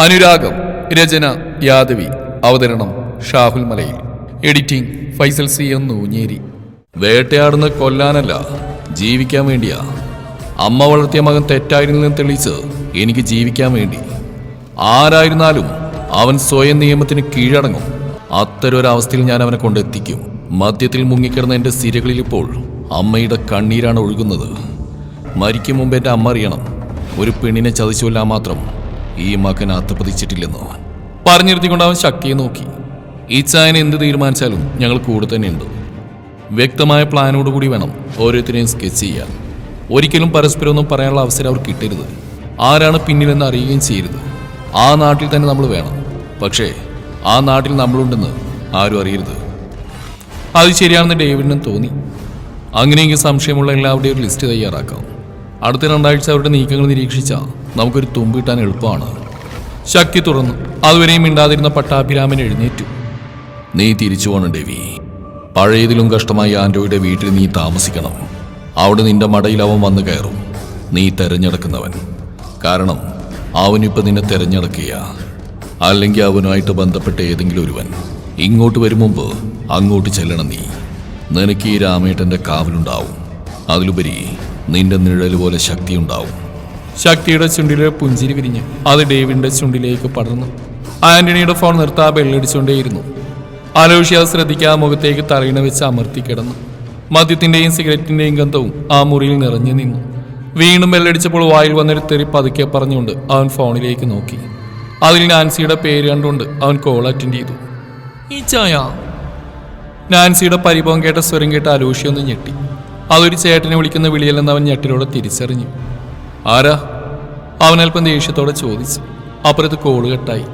അനുരാഗം രചന യാദവി അവതരണം Shahul Malayil. Editing Faisal C M Noonjeri. വേട്ടയാടുന്ന കൊല്ലാനല്ല ജീവിക്കാൻ വേണ്ടിയാ. അമ്മ വളർത്തിയ മകൻ തെറ്റായിരുന്നെന്ന് തെളിയിച്ച് എനിക്ക് ജീവിക്കാൻ വേണ്ടി. ആരായിരുന്നാലും അവൻ സ്വയം നിയമത്തിന് കീഴടങ്ങും. അത്തരൊരവസ്ഥയിൽ ഞാൻ അവനെ കൊണ്ടെത്തിക്കും. മദ്യത്തിൽ മുങ്ങിക്കിടന്ന എന്റെ സിരകളിൽ ഇപ്പോൾ അമ്മയുടെ കണ്ണീരാണ് ഒഴുകുന്നത്. മരിക്കും മുമ്പ് എന്റെ അമ്മ അറിയണം. ഒരു പെണ്ണിനെ ചതിച്ചുകൊല്ലാൻ മാത്രം ഈ മകൻ അത്തപ്പതിച്ചിട്ടില്ലെന്ന് പറഞ്ഞിരുത്തിക്കൊണ്ട് അവൻ ശക്തിയെ നോക്കി. ഈ ചായന എന്ത് തീരുമാനിച്ചാലും ഞങ്ങൾ കൂടെ തന്നെയുണ്ട്. വ്യക്തമായ പ്ലാനോട് കൂടി വേണം ഓരോരുത്തരെയും സ്കെച്ച് ചെയ്യാൻ. ഒരിക്കലും പരസ്പരം ഒന്നും പറയാനുള്ള അവസരം അവർ കിട്ടരുത്. ആരാണ് പിന്നിലെന്ന് അറിയുകയും ചെയ്യരുത്. ആ നാട്ടിൽ തന്നെ നമ്മൾ വേണം. പക്ഷേ ആ നാട്ടിൽ നമ്മളുണ്ടെന്ന് ആരും അറിയരുത്. അത് ശരിയാണെന്ന് ഡേവിഡിനും തോന്നി. അങ്ങനെയെങ്കിൽ സംശയമുള്ള എല്ലാവരുടെയും ഒരു ലിസ്റ്റ് തയ്യാറാക്കാം. അടുത്ത രണ്ടാഴ്ച അവരുടെ നീക്കങ്ങൾ നിരീക്ഷിച്ചാൽ നമുക്കൊരു തുമ്പ് കിട്ടാൻ എളുപ്പമാണ്. ശക്തി തുറന്നു. അതുവരെയും മിണ്ടാതിരുന്ന പട്ടാഭിരാമൻ എഴുന്നേറ്റു. നീ തിരിച്ചു പോകണം ദേവി പഴയതിലും കഷ്ടമായി ആൻഡ്രോയുടെ വീട്ടിൽ നീ താമസിക്കണം. അവിടെ നിന്റെ മടയിൽ അവൻ വന്നു കയറും. നീ തെരഞ്ഞെടുക്കുന്നവൻ. കാരണം അവനിപ്പോൾ നിന്നെ തെരഞ്ഞെടുക്കുക അല്ലെങ്കിൽ അവനുമായിട്ട് ബന്ധപ്പെട്ട ഏതെങ്കിലും ഒരുവൻ. ഇങ്ങോട്ട് വരും മുമ്പ് അങ്ങോട്ട് ചെല്ലണം നീ. നിനക്ക് ഈ രാമേട്ടന്റെ കാവലുണ്ടാവും. അതിലുപരി നിന്റെ നിഴൽ പോലെ ശക്തിയുണ്ടാവും. ശക്തിയുടെ ചുണ്ടിലെ പുഞ്ചിരി വിരിഞ്ഞ് അത് ഡേവിഡിന്റെ ചുണ്ടിലേക്ക് പടർന്നു. ആന്റണിയുടെ ഫോൺ നിർത്താ ബെല്ലടിച്ചുകൊണ്ടേയിരുന്നു അലോഷ്യ അത് ശ്രദ്ധിക്കാതെ മുഖത്തേക്ക് തലയിണ വെച്ച് അമർത്തി കിടന്നു. മദ്യത്തിന്റെയും സിഗരറ്റിന്റെയും ഗന്ധവും ആ മുറിയിൽ നിറഞ്ഞു നിന്നു. വീണ്ടും ബെല്ലടിച്ചപ്പോൾ വായിൽ വന്നൊരു തെറി പതുക്കെ പറഞ്ഞുകൊണ്ട് അവൻ ഫോണിലേക്ക് നോക്കി. അതിൽ നാൻസിയുടെ പേര് കണ്ടുകൊണ്ട് അവൻ കോൾ അറ്റൻഡ് ചെയ്തു. ഈ ചായ? നാൻസിയുടെ പരിഭവം കേട്ട സ്വരം കേട്ട് അലൂഷി ഒന്ന് ഞെട്ടി. അതൊരു ചേട്ടനെ വിളിക്കുന്ന വിളിയല്ലെന്ന് അവൻ ഞെട്ടിലൂടെ തിരിച്ചറിഞ്ഞു. ആരാ? അവൻ അല്പം ദേഷ്യത്തോടെ ചോദിച്ചു. അപ്പുറത്ത് കോൾ കെട്ടായി.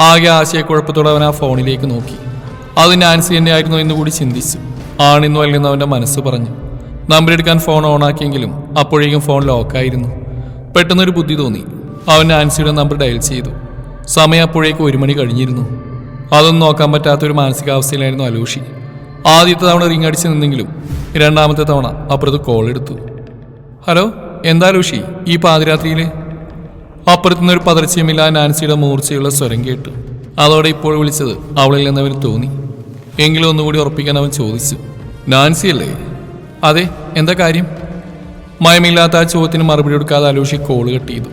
ആകെ ആശയക്കുഴപ്പത്തോടെ അവൻ ആ ഫോണിലേക്ക് നോക്കി. അത് നാൻസി തന്നെ ആയിരുന്നു എന്ന് കൂടി ചിന്തിച്ചു. ആണെന്നു അല്ലെന്ന് അവന്റെ മനസ്സ് പറഞ്ഞു. നമ്പർ എടുക്കാൻ ഫോൺ ഓണാക്കിയെങ്കിലും അപ്പോഴേക്കും ഫോൺ ലോക്കായിരുന്നു. പെട്ടെന്നൊരു ബുദ്ധി തോന്നി. അവൻ നാൻസിയുടെ നമ്പർ ഡയൽ ചെയ്തു. സമയം അപ്പോഴേക്കും ഒരു മണി കഴിഞ്ഞിരുന്നു. അതൊന്നും നോക്കാൻ പറ്റാത്തൊരു മാനസികാവസ്ഥയിലായിരുന്നു അലൂഷി. ആദ്യത്തെ തവണ റിങ് അടിച്ച് നിന്നെങ്കിലും രണ്ടാമത്തെ തവണ അപ്പുറത്ത് കോൾ എടുത്തു. ഹലോ? എന്താ ലൂഷി ഈ പാതിരാത്രിയിൽ അപ്പുറത്തുനിന്നൊരു പതർച്ചയുമില്ല നാൻസിയുടെ മൂർച്ചയുള്ള സ്വരം കേട്ടു അതോടെ ഇപ്പോൾ വിളിച്ചത് അവളിൽ നിന്നവന് തോന്നി. എങ്കിലും ഒന്നുകൂടി ഉറപ്പിക്കാൻ അവൻ ചോദിച്ചു നാൻസി അല്ലേ? അതെ എന്താ കാര്യം? മയമില്ലാത്ത ആ ചോദ്യത്തിന് മറുപടി കൊടുക്കാതെ അലൂഷി കോൾ കട്ട് ചെയ്തു.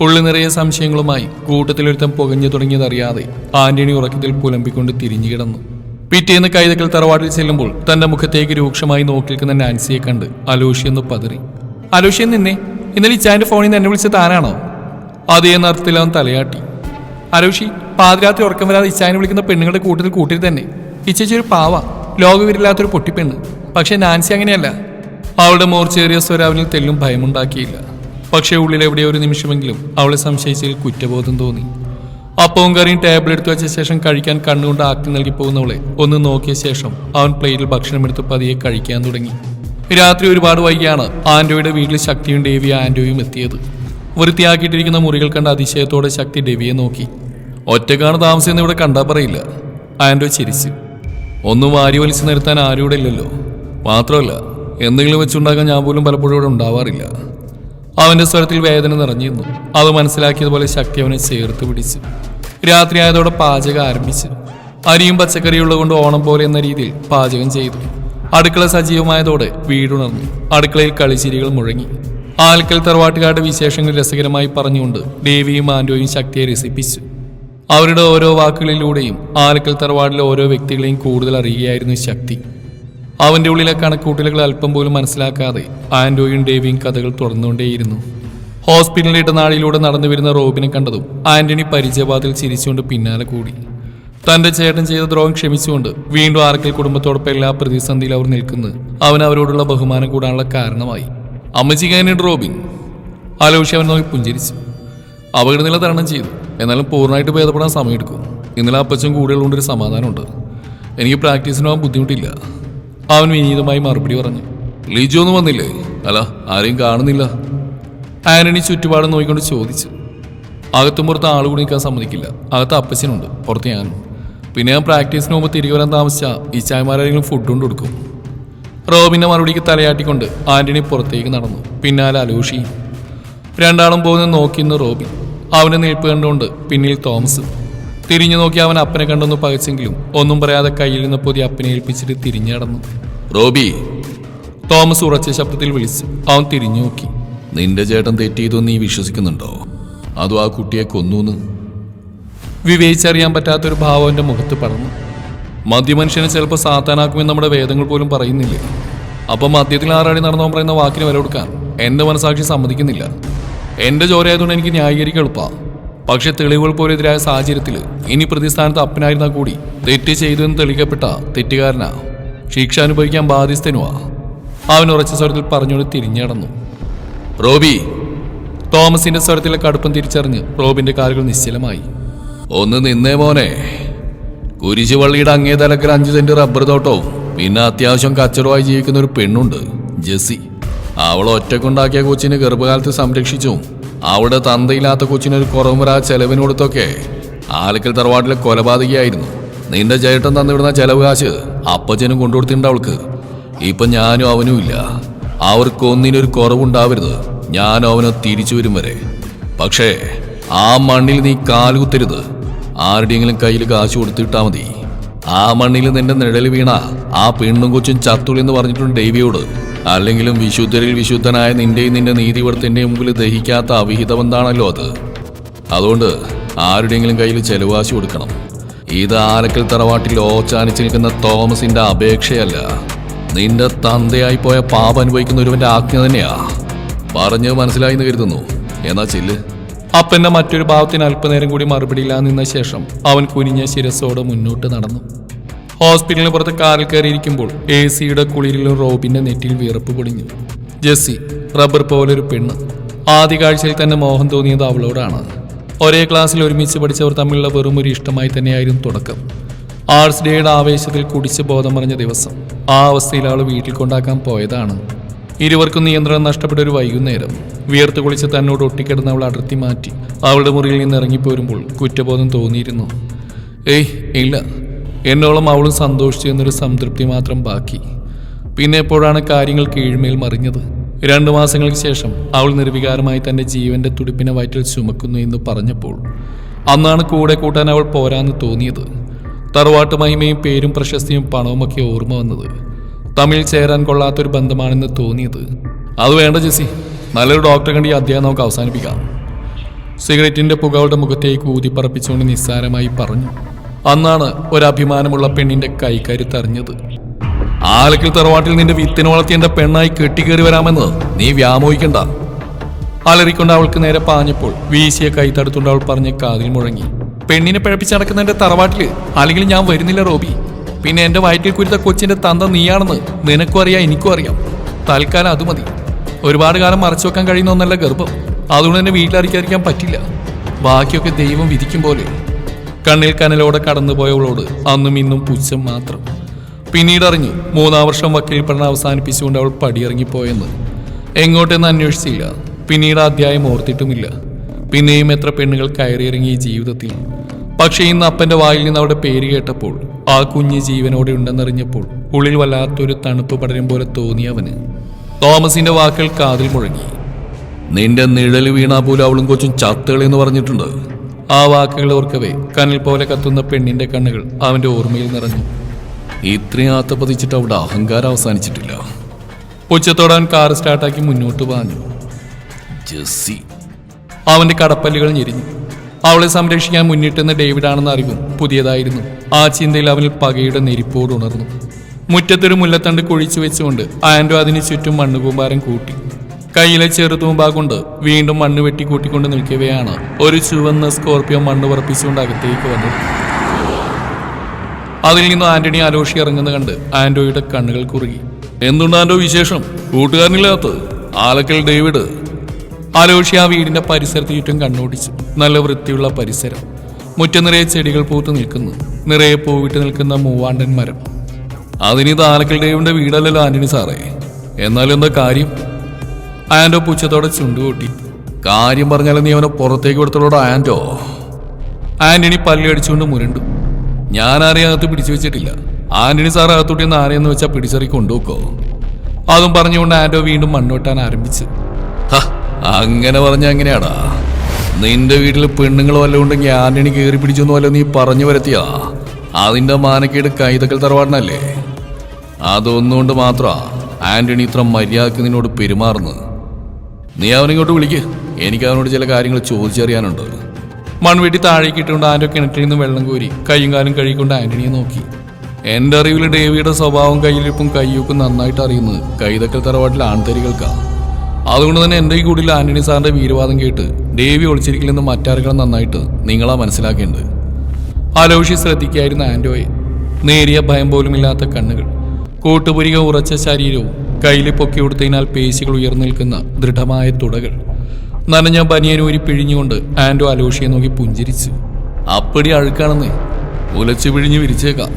ഉള്ളു നിറയെ സംശയങ്ങളുമായി കൂട്ടത്തിലൊരുത്തം പുകഞ്ഞു തുടങ്ങിയതറിയാതെ ആന്റണി ഉറക്കത്തിൽ പുലമ്പിക്കൊണ്ട് തിരിഞ്ഞു കിടന്നു. പിറ്റേന്ന് കൈതക്കൽ തറവാട്ടിൽ ചെല്ലുമ്പോൾ തന്റെ മുഖത്തേക്ക് രൂക്ഷമായി നോക്കി നിൽക്കുന്ന നാൻസിയെ കണ്ട് അലൂഷി ഒന്ന് പതറി. അലൂഷി നിന്നെ. ഇന്നലെ ഇച്ചാന്റെ ഫോണിൽ നിന്ന് എന്നെ വിളിച്ച താനാണോ? അതേ അർത്ഥത്തിൽ അവൻ തലയാട്ടി. അലോഷി പാതിരാത്രി ഉറക്കം വരാതെ ഇച്ചാനെ വിളിക്കുന്ന പെണ്ണുങ്ങളുടെ കൂട്ടത്തിൽ കൂട്ടിൽ തന്നെ. ഇച്ചേച്ചി ഒരു പാവ ലോകവിരില്ലാത്തൊരു പൊട്ടിപ്പെണ്ണ്. പക്ഷെ നാൻസി അങ്ങനെയല്ല. അവളുടെ മോർച്ചേറിയ സ്വരാവിനിൽ തെല്ലും ഭയമുണ്ടാക്കിയില്ല. പക്ഷേ ഉള്ളിൽ എവിടെയോ ഒരു നിമിഷമെങ്കിലും അവളെ സംശയിച്ചതിൽ കുറ്റബോധം തോന്നി. അപ്പവും കറിയും ടേബിൾ എടുത്തു വെച്ച ശേഷം കഴിക്കാൻ കണ്ണുകൊണ്ട് ആക്കി നൽകി പോകുന്നവളെ ഒന്ന് നോക്കിയ ശേഷം അവൻ പ്ലേറ്റിൽ ഭക്ഷണം എടുത്ത് പതിയെ കഴിക്കാൻ തുടങ്ങി. രാത്രി ഒരുപാട് വൈകിയാണ് ആൻഡോയുടെ വീട്ടിൽ ശക്തിയും ഡേവിയും ആൻഡോയും എത്തിയത്. വൃത്തിയാക്കിയിട്ടിരിക്കുന്ന മുറികൾ കണ്ട അതിശയത്തോടെ ശക്തി ഡെവിയെ നോക്കി. ഒറ്റക്കാണ് താമസിയെന്ന് ഇവിടെ കണ്ടാ പറയില്ല. ആൻഡോ ചിരിച്ചു. ഒന്നും വാരി വലിച്ചു നിർത്താൻ ആരും ഇല്ലല്ലോ. മാത്രമല്ല എന്തെങ്കിലും വെച്ചുണ്ടാക്കാൻ ഞാൻ പോലും പലപ്പോഴും ഇവിടെ ഉണ്ടാവാറില്ല. അവന്റെ സ്വരത്തിൽ വേദന നിറഞ്ഞിരുന്നു. അത് മനസ്സിലാക്കിയതുപോലെ ശക്തി അവനെ ചേർത്ത് പിടിച്ചു. രാത്രി ആയതോടെ പാചകം ആരംഭിച്ചു. അരിയും പച്ചക്കറിയും ഉള്ളതുകൊണ്ട് ഓണം പോലെ എന്ന രീതിയിൽ പാചകം ചെയ്തു. അടുക്കള സജീവമായതോടെ വീടുണർന്നു. അടുക്കളയിൽ കളിച്ചിരികൾ മുഴങ്ങി. ആൽക്കൽ തറവാട്ടുകാരുടെ വിശേഷങ്ങൾ രസകരമായി പറഞ്ഞുകൊണ്ട് ദേവിയും ആൻഡോയും ശക്തിയെ രസിപ്പിച്ചു. അവരുടെ ഓരോ വാക്കുകളിലൂടെയും ആൽക്കൽ തറവാടിലെ ഓരോ വ്യക്തികളെയും കൂടുതൽ അറിയുകയായിരുന്നു ശക്തി. അവന്റെ ഉള്ളിലെ കണക്കൂട്ടലുകൾ അല്പം പോലും മനസ്സിലാക്കാതെ ആൻഡോയും ഡേവിയും കഥകൾ തുടർന്നുകൊണ്ടേയിരുന്നു ഹോസ്പിറ്റലിലെ നാളിലൂടെ നടന്നു വരുന്ന റോബിനെ കണ്ടതും ആന്റണി പരിചയവാതിൽ ചിരിച്ചുകൊണ്ട് പിന്നാലെ കൂടി. തന്റെ ചേട്ടൻ ചെയ്ത ദ്രോഹം ക്ഷമിച്ചുകൊണ്ട് വീണ്ടും ആർക്കൽ കുടുംബത്തോടൊപ്പം എല്ലാ പ്രതിസന്ധിയിലും അവർ നിൽക്കുന്നത് അവൻ അവരോടുള്ള ബഹുമാനം കൂടാനുള്ള കാരണമായി. അമ്മച്ചി അമ്മച്ചിക്കാനുണ്ട് റോബിൻ ആലോചിച്ച് അവൻ നോക്കി പുഞ്ചിരിച്ചു. അപകടനില തരണം ചെയ്തു. എന്നാലും പൂർണമായിട്ട് ഭേദപ്പെടാൻ സമയമെടുക്കും. ഇന്നലെ അപ്പച്ചൻ കൂടെയുള്ളതുകൊണ്ട് ഒരു സമാധാനമുണ്ട്. എനിക്ക് പ്രാക്ടീസിന് പോകാൻ ബുദ്ധിമുട്ടില്ല. അവൻ വിനീതമായി മറുപടി പറഞ്ഞു. ലിജു ഒന്നും വന്നില്ലേ? അല്ല ആരെയും കാണുന്നില്ല. ആന്റണി ചുറ്റുപാടും നോക്കിക്കൊണ്ട് ചോദിച്ചു. അകത്തും പുറത്ത് ആൾ കൂടി നിൽക്കാൻ സമ്മതിക്കില്ല. അകത്ത് അപ്പച്ചനുണ്ട്. പുറത്ത് ഞാനും പിന്നെ ഞാൻ പ്രാക്ടീസിന് മുമ്പ് തിരികെ വരാൻ താമസിച്ച ഈ ചായമാരെങ്കിലും ഫുഡ് കൊണ്ട് കൊടുക്കും. റോബിനെ മറുപടിക്ക് തലയാട്ടിക്കൊണ്ട് ആന്റണി പുറത്തേക്ക് നടന്നു. പിന്നാലെ അലൂഷി. രണ്ടാളും പോകുന്ന നോക്കിയിരുന്നു റോബിൻ. അവനെ നീപ്പ് കണ്ടുകൊണ്ട് പിന്നിൽ തോമസ്. തിരിഞ്ഞു നോക്കി അവൻ അപ്പനെ കണ്ടൊന്ന് പകച്ചെങ്കിലും ഒന്നും പറയാതെ കയ്യിൽ നിന്ന് പൊതി അപ്പനെ ഏൽപ്പിച്ചിട്ട് തിരിഞ്ഞു നടന്നു. റോബി. തോമസ് ഉറച്ച ശബ്ദത്തിൽ വിളിച്ചു അവൻ തിരിഞ്ഞു നോക്കി. നിന്റെ ചേട്ടൻ തെറ്റിയതോ നീ വിശ്വസിക്കുന്നുണ്ടോ? അതോ ആ കുട്ടിയെ കൊന്നൂന്ന് വിവേചിച്ചറിയാൻ പറ്റാത്തൊരു ഭാവം എന്റെ മുഖത്ത് പടർന്നു. മദ്യമനുഷ്യനെ ചിലപ്പോൾ സാത്താനാക്കുമെന്ന് നമ്മുടെ വേദങ്ങൾ പോലും പറയുന്നില്ലേ? അപ്പം മദ്യത്തിൽ ആറാടി നടന്നവൻ പറയുന്ന വാക്കിന് വില കൊടുക്കാൻ എന്റെ മനസാക്ഷി സമ്മതിക്കുന്നില്ല. എന്റെ ചോരയായതുകൊണ്ട് എനിക്ക് ന്യായീകരിക്കാൻ എളുപ്പമാണ് പക്ഷേ തെളിവുകൾ പോലും എതിരായ സാഹചര്യത്തിൽ ഇനി പ്രതിസ്ഥാനത്ത് അപ്പനായിരുന്നാൽ കൂടി തെറ്റ് ചെയ്തു എന്ന് തെളിയിക്കപ്പെട്ട തെറ്റുകാരനാ. ശിക്ഷ അനുഭവിക്കാൻ ബാധ്യസ്ഥനുമാ അവൻ ഉറച്ച സ്വരത്തിൽ പറഞ്ഞുകൊണ്ട് തിരിഞ്ഞടന്നു. റോബി തോമസിന്റെ സ്വരത്തിലെ കടുപ്പം തിരിച്ചറിഞ്ഞ് റോബിന്റെ കാലുകൾ നിശ്ചലമായി. ഒന്ന് നിന്നേ മോനെ. കുരിശുപള്ളിയുടെ അങ്ങേ തലക്കൽ അഞ്ച് സെന്റ് റബ്ബർ തോട്ടവും. പിന്നെ അത്യാവശ്യം കച്ചടമായി ജീവിക്കുന്ന ഒരു പെണ്ണുണ്ട് ജെസ്സി. അവൾ ഒറ്റക്കുണ്ടാക്കിയ കൊച്ചിനെ ഗർഭകാലത്ത് സംരക്ഷിച്ചും. അവളുടെ തന്തയില്ലാത്ത കൊച്ചിനൊരു കുറവും വരാ ചെലവിന് കൊടുത്തൊക്കെ ആലക്കൽ തറവാട്ടിലെ കൊലപാതകയായിരുന്നു. നിന്റെ ചേട്ടൻ തന്നിവിടുന്ന ചെലവ് കാശ് അപ്പച്ചനും കൊണ്ടുകൊടുത്തിട്ടുണ്ട് അവൾക്ക്. ഇപ്പൊ ഞാനും അവനും ഇല്ല. അവർക്കൊന്നിനൊരു കുറവുണ്ടാവരുത്. ഞാനും അവനോ തിരിച്ചു വരും വരെ. പക്ഷേ ആ മണ്ണിൽ നീ കാലുകുത്തരുത്. ആരുടെയെങ്കിലും കയ്യിൽ കാശ് കൊടുത്തിട്ടാ മതി. ആ മണ്ണിൽ നിന്റെ നിഴൽ വീണ ആ പെണ്ണും കൊച്ചും ചത്തുളി എന്ന് പറഞ്ഞിട്ടുണ്ട് ദേവിയോട് അല്ലെങ്കിലും വിശുദ്ധരിൽ വിശുദ്ധനായ നിന്റെയും നിന്റെ നീതിവടത്തിന്റെയും മുമ്പിൽ ദഹിക്കാത്ത അവിഹിതമെന്താണല്ലോ അത്? അതുകൊണ്ട് ആരുടെയെങ്കിലും കയ്യിൽ ചെലവാശി കൊടുക്കണം. ഇത് ആലക്കൽ തറവാട്ടിൽ ഓച്ചാനിച്ച് നിൽക്കുന്ന തോമസിന്റെ അപേക്ഷയല്ല. നിന്റെ തന്തയായി പോയ പാപം അനുഭവിക്കുന്ന ഒരുവന്റെ ആജ്ഞ തന്നെയാ. പറഞ്ഞ് മനസ്സിലായി എന്ന് കരുതുന്നു. എന്നാ ചെല്ല്. അപ്പന്റെ മറ്റൊരു ഭാവത്തിന് അല്പനേരം കൂടി മറുപടിയില്ലാ നിന്ന ശേഷം അവൻ കുനിഞ്ഞ ശിരസോടെ മുന്നോട്ട് നടന്നു. ഹോസ്പിറ്റലിന് പുറത്ത് കാറിൽ കയറിയിരിക്കുമ്പോൾ എ സിയുടെ കുളിരിലും റോബിന്റെ നെറ്റിയിൽ വിയർപ്പ് പൊടിഞ്ഞു. ജെസ്സി റബ്ബർ പോലൊരു പെണ്ണ്. ആദ്യ കാഴ്ചയിൽ തന്നെ മോഹം തോന്നിയത് അവളോടാണ്. ഒരേ ക്ലാസ്സിൽ ഒരുമിച്ച് പഠിച്ചവർ തമ്മിലുള്ള വെറും ഒരു ഇഷ്ടമായി തന്നെയായിരുന്നു തുടക്കം. ആർട്സ് ഡേയുടെ ആവേശത്തിൽ കുടിച്ച് ബോധം പറഞ്ഞ ദിവസം ആ അവസ്ഥയിൽ അവൾ വീട്ടിൽ കൊണ്ടാക്കാൻ പോയതാണ്. ഇരുവർക്കും നിയന്ത്രണം നഷ്ടപ്പെട്ട ഒരു വൈകുന്നേരം വിയർത്ത് കുളിച്ച് തന്നോട് ഒട്ടിക്കിടന്ന് അവൾ അടർത്തി മാറ്റി അവളുടെ മുറിയിൽ നിന്ന് ഇറങ്ങിപ്പോരുമ്പോൾ കുറ്റബോധം തോന്നിയിരുന്നു. ഏയ് ഇല്ല. എന്നോളം അവളും സന്തോഷിച്ചു എന്നൊരു സംതൃപ്തി മാത്രം ബാക്കി. പിന്നെ എപ്പോഴാണ് കാര്യങ്ങൾ കീഴ്മേൽ മറിഞ്ഞത്? രണ്ടു മാസങ്ങൾക്ക് ശേഷം അവൾ നിർവികാരമായി തന്റെ ജീവന്റെ തുടിപ്പിനെ വയറ്റിൽ ചുമക്കുന്നു എന്ന് പറഞ്ഞപ്പോൾ അന്നാണ് കൂടെ കൂട്ടാൻ അവൾ പോരാന്ന് തോന്നിയത്. തറവാട്ട് മഹിമയും പേരും പ്രശസ്തിയും പണവുമൊക്കെ ഓർമ്മ വന്നത്. തമിഴ് ചേരാൻ കൊള്ളാത്തൊരു ബന്ധമാണെന്ന് തോന്നിയത്. അത് വേണ്ട ജെസ്സി. നല്ലൊരു ഡോക്ടറെ കണ്ട് അധ്യായം നമുക്ക് അവസാനിപ്പിക്കാം. സിഗരറ്റിന്റെ പുകവളുടെ മുഖത്തേക്ക് ഊതിപ്പറപ്പിച്ചുകൊണ്ട് നിസ്സാരമായി പറഞ്ഞു അന്നാണ് ഒരഭിമാനമുള്ള പെണ്ണിന്റെ കൈക്കരുത്തറിഞ്ഞത് ആലക്കിൽ തറവാട്ടിൽ നിന്റെ വിത്തിന് വളർത്തി എന്റെ പെണ്ണായി കെട്ടിക്കേറി വരാമെന്ന് നീ വ്യാമോഹിക്കണ്ട. അലറിക്കൊണ്ട് അവൾക്ക് നേരെ പാഞ്ഞപ്പോൾ വീശിയ കൈ തടുത്തുകൊണ്ട് അവൾ പറഞ്ഞ് കാതിൽ മുഴങ്ങി പെണ്ണിനെ പിഴപ്പിച്ച് നടക്കുന്ന എന്റെ തറവാട്ടിൽ അല്ലെങ്കിൽ ഞാൻ വരുന്നില്ല റോബി. പിന്നെ എന്റെ വയറ്റിൽ കുരുത്ത കൊച്ചിന്റെ തന്ത നീയാണെന്ന് നിനക്കും അറിയാം എനിക്കും അറിയാം. തൽക്കാലം അത് മതി. ഒരുപാട് കാലം മറച്ചു വെക്കാൻ കഴിയുന്ന ഒന്നല്ല ഗർഭം. അതുകൊണ്ട് തന്നെ വീട്ടിലറിക്കാതിരിക്കാൻ പറ്റില്ല. ബാക്കിയൊക്കെ ദൈവം വിധിക്കും പോലെ. കണ്ണിൽ കനലോടെ കടന്നുപോയവളോട് അന്നും ഇന്നും പുച്ഛം മാത്രം. പിന്നീട് അറിഞ്ഞു മൂന്നാം വർഷം വക്കീൽ പഠനം അവസാനിപ്പിച്ചുകൊണ്ട് അവൾ പടിയിറങ്ങിപ്പോയെന്ന്. എങ്ങോട്ടെന്ന് അന്വേഷിച്ചില്ല. പിന്നീട് അധ്യായം ഓർത്തിട്ടുമില്ല. പിന്നെയും എത്ര പെണ്ണുകൾ കയറിയിറങ്ങി ജീവിതത്തിൽ. പക്ഷേ ഇന്ന് അപ്പന്റെ വായിൽ നിന്ന് അവിടെ പേര് കേട്ടപ്പോൾ ആ കുഞ്ഞ് ജീവനോടെ ഉണ്ടെന്നറിഞ്ഞപ്പോൾ ഉള്ളിൽ വല്ലാത്തൊരു തണുപ്പ് പടരും പോലെ തോന്നി അവന്. തോമസിന്റെ വാക്കുകൾ കാതിൽ മുഴങ്ങി. നിന്റെ നിഴൽ വീണാ പോലും അവളും കൊച്ചും ചത്തുകളെന്ന് പറഞ്ഞിട്ടുണ്ട്. ആ വാക്കുകൾ ഓർക്കവേ കനൽ പോലെ കത്തുന്ന പെണ്ണിന്റെ കണ്ണുകൾ അവന്റെ ഓർമ്മയിൽ നിറഞ്ഞു. ഇത്രയും ആത്തപ്പതിച്ചിട്ട് അവിടെ അഹങ്കാരം അവസാനിച്ചിട്ടില്ല. ഉച്ചത്തോടെ അവൻ കാർ സ്റ്റാർട്ടാക്കി മുന്നോട്ട് പാഞ്ഞു ജെസ്സി. അവന്റെ കടപ്പല്ലുകൾ ഞെരിഞ്ഞു. അവളെ സംരക്ഷിക്കാൻ മുന്നിട്ടെന്ന് ഡേവിഡാണെന്ന അറിവും പുതിയതായിരുന്നു. ആ ചിന്തയിൽ അവൻ പകയുടെ നെരിപ്പോട് ഉണർന്നു. മുറ്റത്തൊരു മുല്ലത്തണ്ട് കുഴിച്ചു വെച്ചുകൊണ്ട് ആൻഡോ അതിന് ചുറ്റും മണ്ണുകൂമ്പാരം കൂട്ടി. കയ്യിലെ ചെറുതൂമ്പാ കൊണ്ട് വീണ്ടും മണ്ണ് വെട്ടി കൂട്ടിക്കൊണ്ട് നിൽക്കവെയാണ് ഒരു ചുവന്ന സ്കോർപ്പിയോ മണ്ണ് ഉറപ്പിച്ചുകൊണ്ട് അകത്തേക്ക് വന്നത്. അതിൽ നിന്ന് ആന്റണി ആലോഷി ഇറങ്ങുന്ന കണ്ട് ആന്റോയുടെ കണ്ണുകൾ കുറുകി. എന്തുണ്ട് വിശേഷം? കൂട്ടുകാരനില്ലാത്ത ആലക്കൽ ഡേവിഡ് അലോഷി ആ വീടിന്റെ പരിസരത്ത് ചുറ്റും കണ്ണോടിച്ചു നല്ല വൃത്തിയുള്ള പരിസരം. മുറ്റം നിറയെ ചെടികൾ പൂത്ത് നിൽക്കുന്നു. നിറയെ പൂവിട്ട് നിൽക്കുന്ന മൂവാണ്ടൻ മരം. അതിന് ഇത് ഡേവിന്റെ വീടല്ലല്ലോ ആന്റണി സാറേ. എന്നാലും എന്താ കാര്യം? ആന്റോ പുച്ഛത്തോടെ ചുണ്ടുകൂട്ടി. കാര്യം പറഞ്ഞാലും നീ അവനെ പുറത്തേക്ക് കൊടുത്തോളൂടെ ആന്റോ. ആന്റണി പല്ലി അടിച്ചുകൊണ്ട് മുരണ്ടു. ഞാൻ ആരെയും അകത്ത് പിടിച്ചു വെച്ചിട്ടില്ല. ആന്റണി സാർ അകത്തോട്ട് നിന്ന് ആരെയെന്ന് വെച്ചാൽ പിടിച്ചെറി കൊണ്ടുപോക്കോ. അതും പറഞ്ഞുകൊണ്ട് ആന്റോ വീണ്ടും മണ്ണോട്ടാൻ ആരംഭിച്ചു. "ഹ, അങ്ങനെ പറഞ്ഞ അങ്ങനെയാടാ നിന്റെ വീട്ടിൽ പെണ്ണുങ്ങൾ വല്ലതും ഉണ്ടെങ്കിൽ ആന്റണി കയറി പിടിച്ചൊന്നും വല്ല നീ പറഞ്ഞു വരത്തിയാ? അതിന്റെ മാനക്കേട് കൈതക്കൽ തറവാടിനല്ലേ? അതൊന്നുകൊണ്ട് മാത്രമാ ആന്റണി ഇത്ര മര്യാദയ്ക്ക് നിന്നോട് പെരുമാറുന്നത്. നീ അവനിങ്ങോട്ട് വിളിക്ക്. എനിക്ക് അവനോട് ചില കാര്യങ്ങൾ ചോദിച്ചറിയാനുണ്ട്. മൺവെട്ടി താഴേക്ക് ഇട്ടുകൊണ്ട് ആന്റോ കിണറ്റിൽ നിന്ന് വെള്ളം കോരി കൈയും കാലും കഴുകിക്കൊണ്ട് ആന്റണിയെ നോക്കി. എന്റെ അറിവിൽ ഡേവിയുടെ സ്വഭാവം കയ്യിലിപ്പും കയ്യൊക്കെ നന്നായിട്ട് അറിയുന്നത് കൈതക്കൽ തറവാട്ടിലെ ആൺതരികൾക്കാ. അതുകൊണ്ട് തന്നെ എന്റെ ഈ കൂടിയിൽ ആന്റണി സാറിന്റെ വീരവാദം കേട്ട് ദേവി ഒളിച്ചിരിക്കില്ലെന്ന് മറ്റാരുകളും നന്നായിട്ട് നിങ്ങളാ മനസ്സിലാക്കേണ്ടത്. അലോഷി ശ്രദ്ധിക്കായിരുന്ന ആൻഡോയെ നേരിയ ഭയം പോലുമില്ലാത്ത കണ്ണുകൾ കൂട്ടുപുരിക ഉറച്ച ശരീരവും കയ്യിൽ പൊക്കി കൊടുത്തതിനാൽ പേശികൾ ഉയർന്നു നിൽക്കുന്ന ദൃഢമായ തുടകൾ. നനഞ്ഞ ബനിയനൂരി പിഴിഞ്ഞുകൊണ്ട് ആൻഡോ അലോഷിയെ നോക്കി പുഞ്ചിരിച്ചു. അപ്പടി അഴുക്കാണെന്നേ ഉലച്ചു പിഴിഞ്ഞു വിരിച്ചേക്കാം.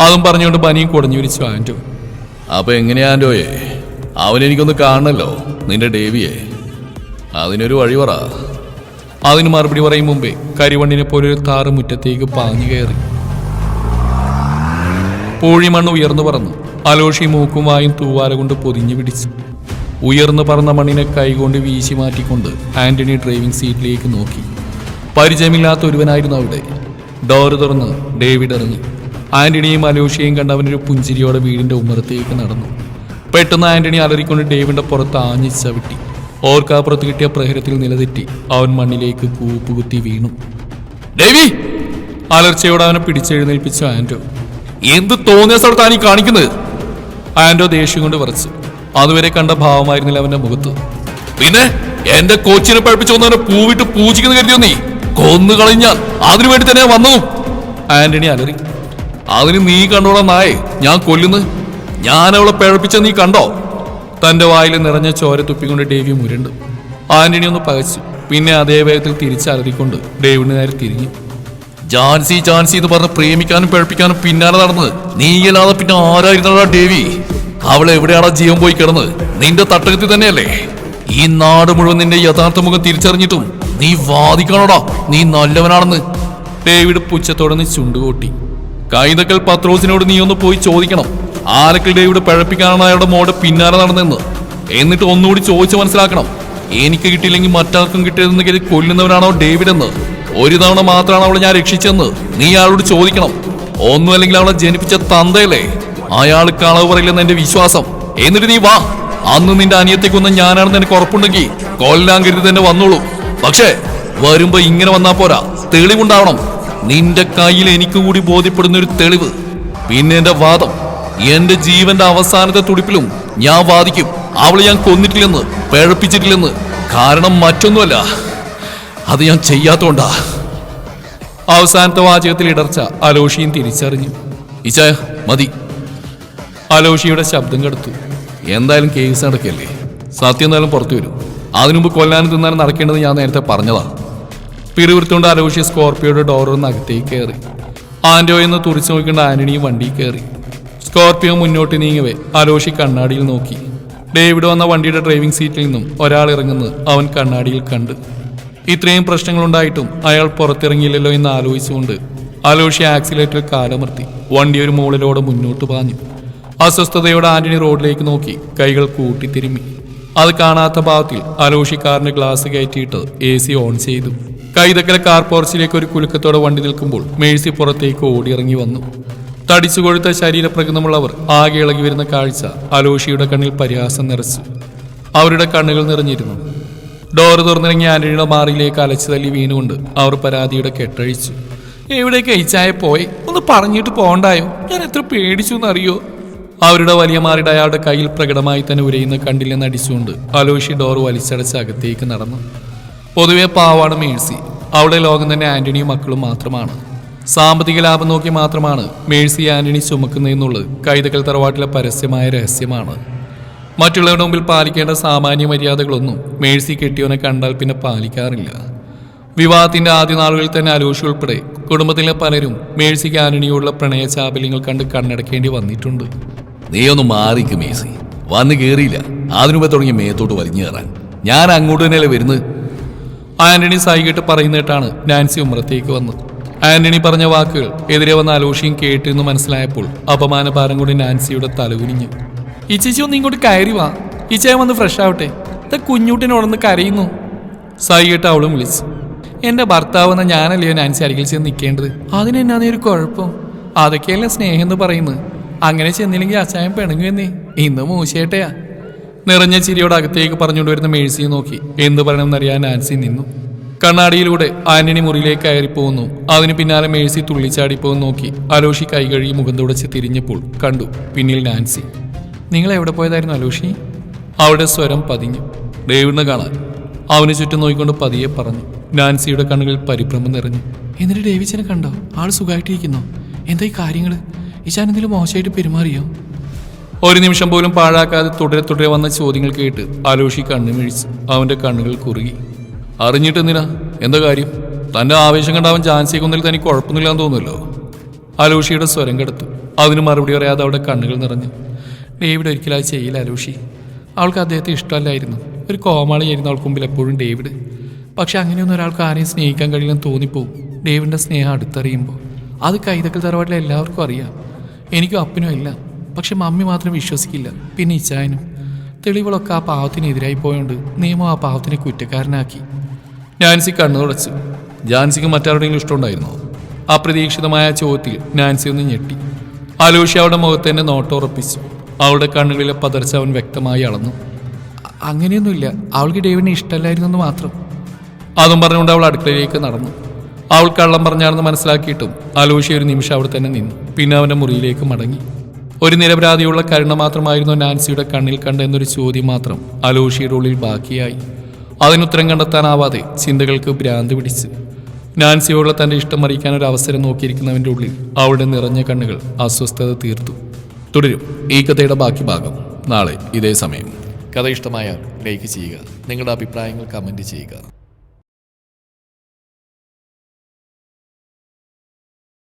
അതും പറഞ്ഞുകൊണ്ട് ബനിയും കുടഞ്ഞു വിരിച്ചു ആൻഡോ അപ്പൊ എങ്ങനെയാ ആൻഡോയെ അവനെനിക്കൊന്ന് കാണണല്ലോ നിന്റെ ഡേവിയെ അതിനൊരു വഴി പറ അതിന് മറുപടി പറയും മുമ്പേ കരിവണ്ണിനെ പോലെ ഒരു താറ് മുറ്റത്തേക്ക് പാഞ്ഞു കയറി. പൂഴിമണ്ണ് ഉയർന്നു പറന്നു. അലോഷി മൂക്കും വായും തൂവാല കൊണ്ട് പൊതിഞ്ഞു പിടിച്ചു. ഉയർന്നു പറന്ന മണ്ണിനെ കൈകൊണ്ട് വീശി മാറ്റിക്കൊണ്ട് ആന്റണി ഡ്രൈവിംഗ് സീറ്റിലേക്ക് നോക്കി. പരിചയമില്ലാത്ത ഒരുവനായിരുന്നു അവിടെ. ഡോർ തുറന്ന് ഡേവിഡ് ഇറങ്ങി. ആന്റണിയും അലോഷിയെയും കണ്ട് അവനൊരു പുഞ്ചിരിയോടെ വീടിന്റെ ഉമ്മറത്തേക്ക് നടന്നു. പെട്ടെന്ന് ആന്റണി അലറിക്കൊണ്ട് ഡേവിന്റെ പുറത്ത് ആഞ്ഞു ചവിട്ടി. ഓർക്കാപ്പുറത്ത് കിട്ടിയ പ്രഹരത്തിൽ നിലതെറ്റി. അവൻ മണ്ണിലേക്ക് കൂപ്പുകുത്തി വീണു. ഡേവി! അലർച്ചയോടെ അവനെ പിടിച്ചെഴുന്നേൽപ്പിച്ച ആന്റോ. എന്ത് തോന്നിയ സ്ഥലത്താണ് ഈ കാണിക്കുന്നത്? ആന്റോ ദേഷ്യം കൊണ്ട് വിറച്ചു. അതുവരെ കണ്ട ഭാവമായിരുന്നില്ല അവന്റെ മുഖത്ത്. പിന്നെ എന്റെ കോച്ചിനെ പഠിപ്പിച്ചു വന്നവനെ പൂവിട്ട് പൂജിക്കുന്ന കരുതിയോ നീ? കൊന്നു കളഞ്ഞാൽ അതിനു വേണ്ടി തന്നെ വന്നു. ആന്റണി അലറി. അതിന് നീ കണ്ടോളാം നായേ. ഞാൻ കൊല്ലുന്നു. ഞാൻ അവളെ പിഴപ്പിച്ച നീ കണ്ടോ? തന്റെ വായിൽ നിറഞ്ഞ ചോര തുപ്പിക്കൊണ്ട് ഡേവി മുരണ്ട് ആന്റണി ഒന്ന് പകച്ചു. പിന്നെ അതേ വേഗത്തിൽ തിരിച്ചലറിക്കൊണ്ട് ഡേവിഡിന് നേരെ തിരിഞ്ഞു. ജാൻസി ജാൻസി എന്ന് പറഞ്ഞ് പ്രേമിക്കാനും പിഴപ്പിക്കാനും പിന്നാലെ നടന്ന് നീയല്ലാതെ പിന്നെ ആരായിരുന്നടാ ഡേവി? അവൾ എവിടെയാടാ ജീവൻ പോയി കിടന്നത്? നിന്റെ തട്ടകത്തിൽ തന്നെയല്ലേ? ഈ നാട് മുഴുവൻ നിന്റെ യഥാർത്ഥ മുഖം തിരിച്ചറിഞ്ഞിട്ടും നീ വാദിക്കണോടാ? നീ നല്ലവനാണെന്ന്. ഡേവിഡ് പുച്ഛത്തോടെ നീ ചുണ്ടുകൂട്ടി. കൈതക്കൽ പത്രോസിനോട് നീ ഒന്ന് പോയി ചോദിക്കണം. ആരക്കൽ ഡേവിഡ് പഴപ്പിക്കാനാണ് അയാളുടെ മോടെ പിന്നാലെ നടന്നെന്ന് എന്നിട്ട് ഒന്നുകൂടി ചോദിച്ചു മനസ്സിലാക്കണം. എനിക്ക് കിട്ടിയില്ലെങ്കിൽ മറ്റാർക്കും കിട്ടിയതെന്ന് കരുതി കൊല്ലുന്നവനാണോ ഡേവിഡ് എന്ന് ഒരു തവണ മാത്രമാണ് അവളെ ഞാൻ രക്ഷിച്ചെന്ന് നീ അയാളോട് ചോദിക്കണം. ഒന്നുമല്ലെങ്കിൽ അവളെ ജനിപ്പിച്ച തന്തയല്ലേ? അയാൾ കളവ് പറയില്ലെന്ന് എന്റെ വിശ്വാസം. എന്നിട്ട് നീ വാ. അന്ന് നിന്റെ അനിയത്തെ കൊന്ന ഞാനാണെന്ന് എനിക്ക് ഉറപ്പുണ്ടെങ്കിൽ കൊല്ലാൻ കരുതി തന്നെ വന്നോളൂ. പക്ഷേ വരുമ്പോ ഇങ്ങനെ വന്നാ പോരാ. തെളിവുണ്ടാവണം. നിന്റെ കയ്യിൽ എനിക്ക് കൂടി ബോധ്യപ്പെടുന്ന ഒരു തെളിവ്. പിന്നെ എന്റെ വാദം. എന്റെ ജീവന്റെ അവസാനത്തെ തുടിപ്പിലും ഞാൻ വാദിക്കും. അവളെ ഞാൻ കൊന്നിട്ടില്ലെന്ന് പേഴപ്പിച്ചിട്ടില്ലെന്ന് കാരണം മറ്റൊന്നുമല്ല. അത് ഞാൻ ചെയ്യാത്തോണ്ടാ. അവസാനത്തെ വാചകത്തിൽ ഇടർച്ച അലോഷിയും തിരിച്ചറിഞ്ഞു. ഇച്ചായ മതി. അലോഷിയുടെ ശബ്ദം കെടുത്തു. എന്തായാലും കേസ് നടക്കല്ലേ? സത്യം എന്തായാലും പുറത്തു വരും. അതിനുമുമ്പ് കൊല്ലാനും തിന്നാനും നടക്കേണ്ടത് ഞാൻ നേരത്തെ പറഞ്ഞതാ. പിറുവിറുത്തുകൊണ്ട് അലോഷി സ്കോർപ്പിയോയുടെ നിന്ന് അകത്തേക്ക് കയറി. ആൻഡോ എന്ന് തുറിച്ചു നോക്കേണ്ട ആന്റണിയും വണ്ടിയിൽ കയറി. സ്കോർപ്പിയോ മുന്നോട്ട് നീങ്ങവേ. അലോഷി കണ്ണാടിയിൽ നോക്കി. ഡേവിഡ് വന്ന വണ്ടിയുടെ ഡ്രൈവിംഗ് സീറ്റിൽ നിന്നും ഒരാൾ ഇറങ്ങുന്നത് അവൻ കണ്ണാടിയിൽ കണ്ട്. ഇത്രയും പ്രശ്നങ്ങളുണ്ടായിട്ടും അയാൾ പുറത്തിറങ്ങിയില്ലല്ലോ എന്ന് ആലോചിച്ചുകൊണ്ട് അലോഷി ആക്സിലേറ്ററിൽ കാലമർത്തി വണ്ടി ഒരു മുകളിലൂടെ മുന്നോട്ട് പാഞ്ഞു. അസ്വസ്ഥതയോടെ ആന്റണി റോഡിലേക്ക് നോക്കി കൈകൾ കൂട്ടിത്തിരുമ്മി അത് കാണാത്ത ഭാവത്തിൽ അലോഷി കാറിന്റെ ഗ്ലാസ് കയറ്റിയിട്ട് എ സി ഓൺ ചെയ്തു. കൈതക്കല കാർ പോർച്ചിലേക്ക് ഒരു കുലുക്കത്തോടെ വണ്ടി നിൽക്കുമ്പോൾ മേഴ്സി പുറത്തേക്ക് ഓടിയിറങ്ങി വന്നു. തടിച്ചു കൊഴുത്ത ശരീരപ്രകൃതമുള്ളവർ ആകെ ഇളകി വരുന്ന കാഴ്ച അലോഷിയുടെ കണ്ണിൽ പരിഹാസം നിറച്ചു. അവരുടെ കണ്ണുകൾ നിറഞ്ഞിരുന്നു. ഡോറ് തുറന്നിറങ്ങിയ ആന്റണിയുടെ മാറിയിലേക്ക് അലച്ചു തല്ലി വീണുകൊണ്ട് അവർ പരാതിയുടെ കെട്ടഴിച്ചു. എവിടേക്ക് അയച്ചായ പോയി? ഒന്ന് പറഞ്ഞിട്ട് പോണ്ടായോ? ഞാൻ എത്ര പേടിച്ചു എന്നറിയോ? അവരുടെ വലിയ മാറിയുടെ അയാളുടെ കയ്യിൽ പ്രകടമായി തന്നെ ഉരയുന്ന കണ്ടില്ലെന്ന് അടിച്ചുകൊണ്ട് അലോഷി ഡോർ വലിച്ചടച്ച് അകത്തേക്ക് നടന്നു. പൊതുവെ പാവാണ് മേഴ്സി. അവിടെ ലോകം തന്നെ ആന്റണിയും മക്കളും മാത്രമാണ്. സാമ്പത്തിക ലാഭം നോക്കി മാത്രമാണ് മേഴ്സി ആന്റണി ചുമക്കുന്നതെന്നുള്ളത് കൈതക്കൽ തറവാട്ടിലെ പരസ്യമായ രഹസ്യമാണ്. മറ്റുള്ളവരുടെ മുമ്പിൽ പാലിക്കേണ്ട സാമാന്യ മര്യാദകളൊന്നും മേഴ്സി കെട്ടിയവനെ കണ്ടാൽ പിന്നെ പാലിക്കാറില്ല. വിവാഹത്തിന്റെ ആദ്യ നാളുകളിൽ തന്നെ അലോഷി ഉൾപ്പെടെ കുടുംബത്തിലെ പലരും മേഴ്സിക്ക് ആന്റണിയോടുള്ള പ്രണയ ചാബല്യങ്ങൾ കണ്ട് കണ്ണടക്കേണ്ടി വന്നിട്ടുണ്ട്. നീ ഒന്ന് മാറിക്ക് മേഴ്സി. വന്ന് കേറിയില്ല. അതിനുമ്പ് തുടങ്ങി മേത്തോട്ട് വലിഞ്ഞു കയറാൻ. ഞാൻ അങ്ങോട്ട് തന്നെയല്ലേ വരുന്നത്? ആന്റണി സൈകിട്ട് പറയുന്നിട്ടാണ് നാൻസി ഉമ്രത്തേക്ക് വന്നത്. ആന്റണി പറഞ്ഞ വാക്കുകൾ എതിരെ വന്ന അലോഷിയും കേട്ടെന്ന് മനസ്സിലായപ്പോൾ അപമാനഭാരം കൊണ്ട് നാൻസിയുടെ തലകുനിഞ്ഞു ഇച്ചേച്ചി ചേച്ചി ഒന്ന് ഇങ്ങോട്ട് കയറി വാ. ഇച്ചയെ വന്ന് ഫ്രഷ് ആവട്ടെ. ഇതാ കുഞ്ഞൂട്ടിനോടൊന്ന് കരയുന്നു. സൈകിട്ട് അവളും വിളിച്ചു. എന്റെ ഭർത്താവെന്ന ഞാനല്ലയോ നാൻസി അരികിൽ ചെന്ന് നിൽക്കേണ്ടത് അതിനെന്നാ നീ ഒരു കുഴപ്പം? അതൊക്കെയല്ലേ സ്നേഹം എന്ന് പറയുന്നത്? അങ്ങനെ ചെന്നില്ലെങ്കിൽ അച്ചായം പിണങ്ങുവെന്നേ ഇന്ന് മൂശേട്ടയാ. നിറഞ്ഞ ചിരിയോട് അകത്തേക്ക് പറഞ്ഞുകൊണ്ടുവരുന്ന മേഴ്സിയെ നോക്കി. എന്ത് പറയണമെന്നറിയാൻ നാൻസി നിന്നു. കണ്ണാടിയിലൂടെ ആന്റണി മുറിയിലേക്ക് കയറിപ്പോകുന്നു അതിന് പിന്നാലെ മേഴ്സി തുള്ളിച്ചാടിപ്പോകുന്നു നോക്കി. അലോഷി കൈ കഴുകി മുഖം തുടച്ച് തിരിഞ്ഞപ്പോൾ കണ്ടു പിന്നിൽ നാൻസി. നിങ്ങൾ എവിടെ പോയതായിരുന്നു അലോഷി? അവിടെ സ്വരം പതിഞ്ഞു. ഡേവിഡിനെ കാണാൻ. അവന് ചുറ്റും നോക്കിക്കൊണ്ട് പതിയെ പറഞ്ഞു. നാൻസിയുടെ കണ്ണുകളിൽ പരിഭ്രമം നിറഞ്ഞു. എന്നിട്ട് ഡേവിച്ചനെ കണ്ടോ? ആൾ സുഖമായിട്ടിരിക്കുന്നോ എന്താ ഈ കാര്യങ്ങൾ ഇച്ചാൻ എന്തെങ്കിലും മോശമായിട്ട് പെരുമാറിയോ? ഒരു നിമിഷം പോലും പാഴാക്കാതെ തുടരെ തുടരെ വന്ന ചോദ്യങ്ങൾ കേട്ട് അലോഷി കണ്ണു അവന്റെ കണ്ണുകൾ കുറുകി. അറിഞ്ഞിട്ട് എന്തിനാ? എന്താ കാര്യം? തന്റെ ആവേശം കണ്ടാവൻ ജാൻസിയെ കൊന്നിൽ തനിക്ക് കുഴപ്പമൊന്നുമില്ലാന്ന് തോന്നുമല്ലോ. അലോഷിയുടെ സ്വരം കെടുത്തു. അതിന് മറുപടി പറയാതെ അവിടെ കണ്ണുകൾ നിറഞ്ഞു. ഡേവിഡ് ഒരിക്കലും അത് ചെയ്യില്ല അലോഷി. അവൾക്ക് അദ്ദേഹത്തെ ഇഷ്ടമല്ലായിരുന്നു. ഒരു കോമാളിയായിരുന്നു അവൾക്ക് മുമ്പിൽ എപ്പോഴും ഡേവിഡ്. പക്ഷെ അങ്ങനെയൊന്നും ഒരാൾക്ക് ആരെയും സ്നേഹിക്കാൻ കഴിയില്ലെന്ന് തോന്നിപ്പോവും. ഡേവിഡിന്റെ സ്നേഹം അടുത്തറിയുമ്പോൾ. അത് കൈതക്കൽ തറവാട്ടിലെ എല്ലാവർക്കും അറിയാം. എനിക്കും അപ്പനും ഇല്ല. പക്ഷെ മമ്മി മാത്രം വിശ്വസിക്കില്ല. പിന്നെ ഇച്ചായനും. തെളിവുകളൊക്കെ ആ പാവത്തിനെതിരായി പോയോണ്ട് നിയമം ആ പാവത്തിനെ കുറ്റക്കാരനാക്കി. നാൻസി കണ്ണു തുടച്ചു. ജാൻസിക്ക് മറ്റാരുടെയെങ്കിലും ഇഷ്ടമുണ്ടായിരുന്നോ? അപ്രതീക്ഷിതമായ ചോദ്യത്തിൽ നാൻസി ഒന്ന് ഞെട്ടി. ആലോഷി അവളുടെ മുഖത്ത് തന്നെ നോട്ടം ഉറപ്പിച്ചു. അവളുടെ കണ്ണുകളിലെ പതർച്ച അവൻ വ്യക്തമായി അളന്നു. അങ്ങനെയൊന്നുമില്ല. അവൾക്ക് ഡേവിനെ ഇഷ്ടമല്ലായിരുന്നു എന്ന് മാത്രം. അതും പറഞ്ഞുകൊണ്ട് അവൾ അടുക്കളയിലേക്ക് നടന്നു. അവൾ കള്ളം പറഞ്ഞാണെന്ന് മനസ്സിലാക്കിയിട്ടും ആലോഷി ഒരു നിമിഷം അവിടെ തന്നെ നിന്നു. പിന്നെ അവന്റെ മുറിയിലേക്ക് മടങ്ങി. ഒരു നിരപരാധിയുള്ള കരുണ മാത്രമായിരുന്നു നാൻസിയുടെ കണ്ണിൽ കണ്ടെന്നൊരു ചോദ്യം മാത്രം അലോഷിയുടെ ഉള്ളിൽ ബാക്കിയായി. അതിനുത്തരം കണ്ടെത്താനാവാതെ ചിന്തകൾക്ക് ഭ്രാന്ത് പിടിച്ച്. നാൻസിയോടുള്ള തന്റെ ഇഷ്ടം അറിയിക്കാൻ ഒരു അവസരം നോക്കിയിരിക്കുന്നവന്റെ ഉള്ളിൽ അവളുടെ നിറഞ്ഞ കണ്ണുകൾ അസ്വസ്ഥത തീർത്തു. തുടരും. ഈ കഥയുടെ ബാക്കി ഭാഗം. നാളെ ഇതേ സമയം. കഥ ഇഷ്ടമായാൽ ലൈക്ക് ചെയ്യുക. നിങ്ങളുടെ അഭിപ്രായങ്ങൾ കമന്റ് ചെയ്യുക.